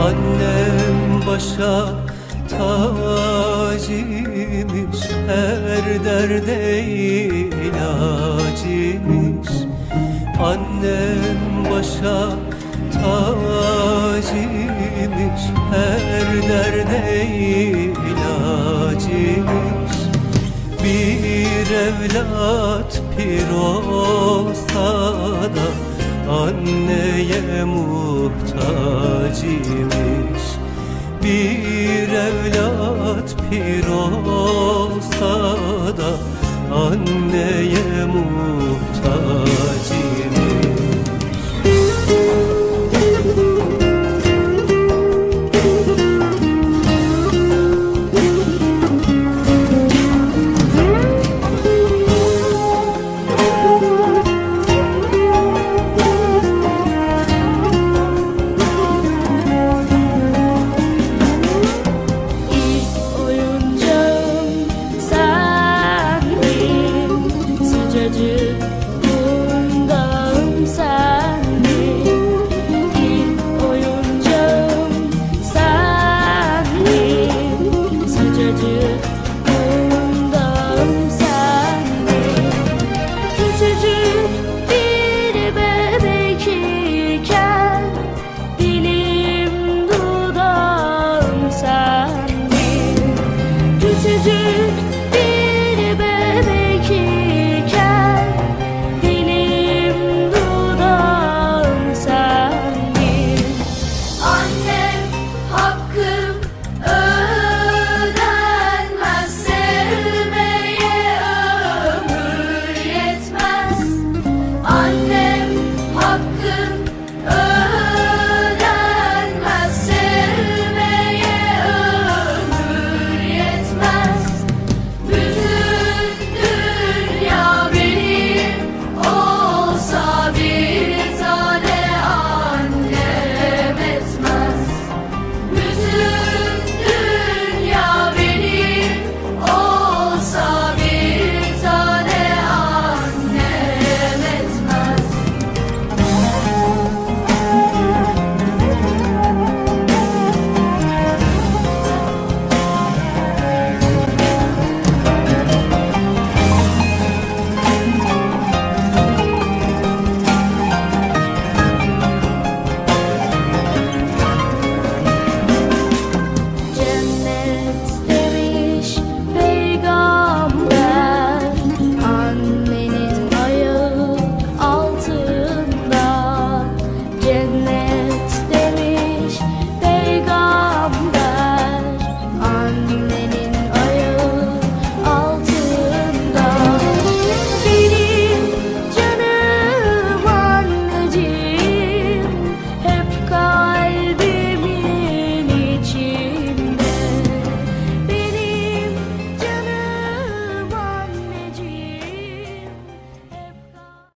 Annem başa tacıymış Her derde ilacıymış Annem başa tacıymış Her derde evlat pir olsa da Anneye muhtacıymış Bir evlat pir olsa da Anneye muhtacıymış Küçücük